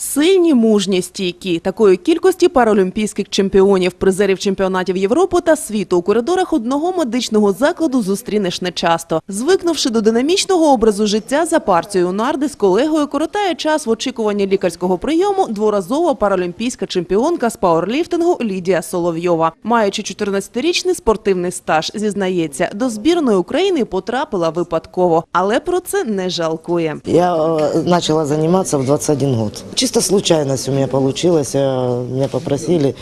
Сильні, мужні, стійкі. Такої кількості паралімпійських чемпіонів, призерів чемпіонатів Європи та світу у коридорах одного медичного закладу зустрінеш нечасто. Звикнувши до динамічного образу життя за партією нарди з колегою, коротає час в очікуванні лікарського прийому дворазова паралімпійська чемпіонка з пауерліфтингу Лідія Соловйова. Маючи 14-річний спортивний стаж, зізнається, до збірної України потрапила випадково, але про це не жалкує. Я э, начала заниматься в 21 год Чисто случайность у меня получилась. Я- Меня попросили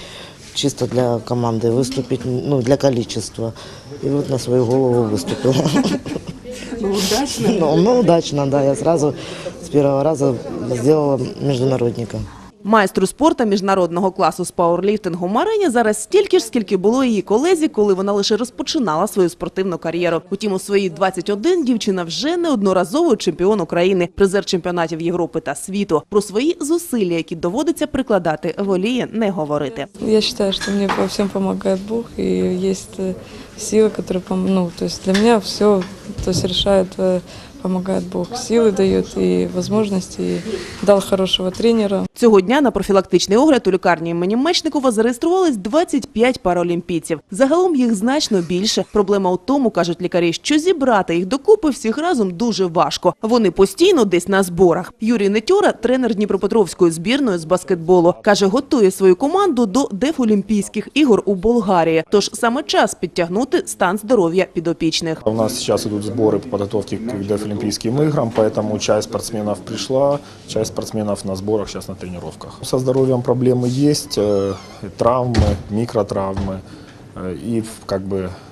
чисто для команды выступить, ну, для количества. И вот на свою голову выступила. Ну, удачно. Ну, ну, удачно, да. Я сразу с первого раза сделала международника. Майстру спорту міжнародного класу з пауерліфтингу Марині зараз стільки ж, скільки було її колезі, коли вона лише розпочинала свою спортивну кар'єру. Утім, у свої 21 дівчина вже неодноразовий чемпіон України, призер чемпіонатів Європи та світу. Про свої зусилля, які доводиться прикладати, воліє не говорити. Я считаю, что мне во всем помогает Бог, и есть э, силы, которые, пом- ну, то есть для меня все, то есть решает, э, помогает Бог, силы дает и возможности, и дал хорошего тренера. Цього дня на профілактичний огляд у лікарні імені Мечникова зареєструвались 25 паралімпійців. Загалом їх значно більше. Проблема у тому, кажуть лікарі, що зібрати їх докупи всіх разом дуже важко. Вони постійно десь на зборах. Юрій Нетюра, тренер Дніпропетровської збірної з баскетболу, каже, готує свою команду до Дефолімпійських ігор у Болгарії. Тож саме час підтягнути стан здоров'я підопічних. У нас сейчас идут сборы по подготовке к Дефолимпийским играм, поэтому часть спортсменов пришла, часть спортсменов на сборах, сейчас на тренировках. Со здоровьем проблемы есть, э, травмы, микротравмы, э, и в- как бы э, в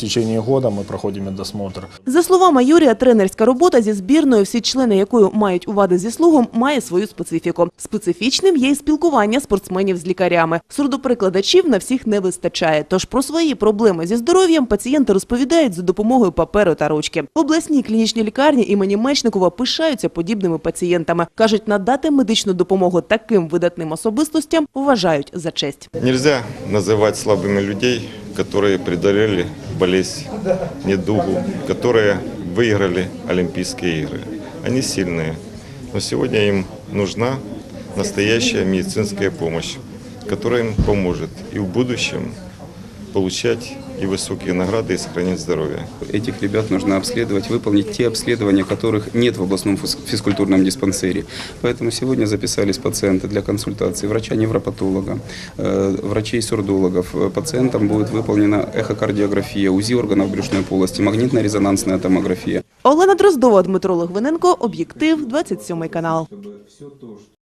течение года мы проходим медосмотр. За словами Юрія, тренерська робота зі збірною, всі члени якої мають увади зі слугом, має свою специфіку. Специфічним є й спілкування спортсменів з лікарями. Сурдоперекладачів на всіх не вистачає. Тож про свої проблеми зі здоров'ям пацієнти розповідають за допомогою паперу та ручки. В обласній клінічній лікарні імені Мечникова пишаються подібними пацієнтами. кажуть, надати медичну допомогу таким видатним особистостям вважають за честь. Нельзя называть слабыми людей, которые преодолели болезнь, недугу, которые выиграли Олимпийские игры. Они сильные, но сегодня им нужна настоящая медицинская помощь, которая им поможет и в будущем получать и высокие награды, и сохранить здоровье. Этих ребят нужно обследовать, выполнить те обследования, которых нет в областном физ- физкультурном диспансере. Поэтому сегодня записались пациенты для консультации врача-невропатолога, э, врачей-сурдологов. Э, Пациентам будет выполнена эхокардиография, УЗИ органов брюшной полости, магнитно-резонансная томография. Олена Дроздова, Дмитро Логвиненко, Об'єктив, 27 канал.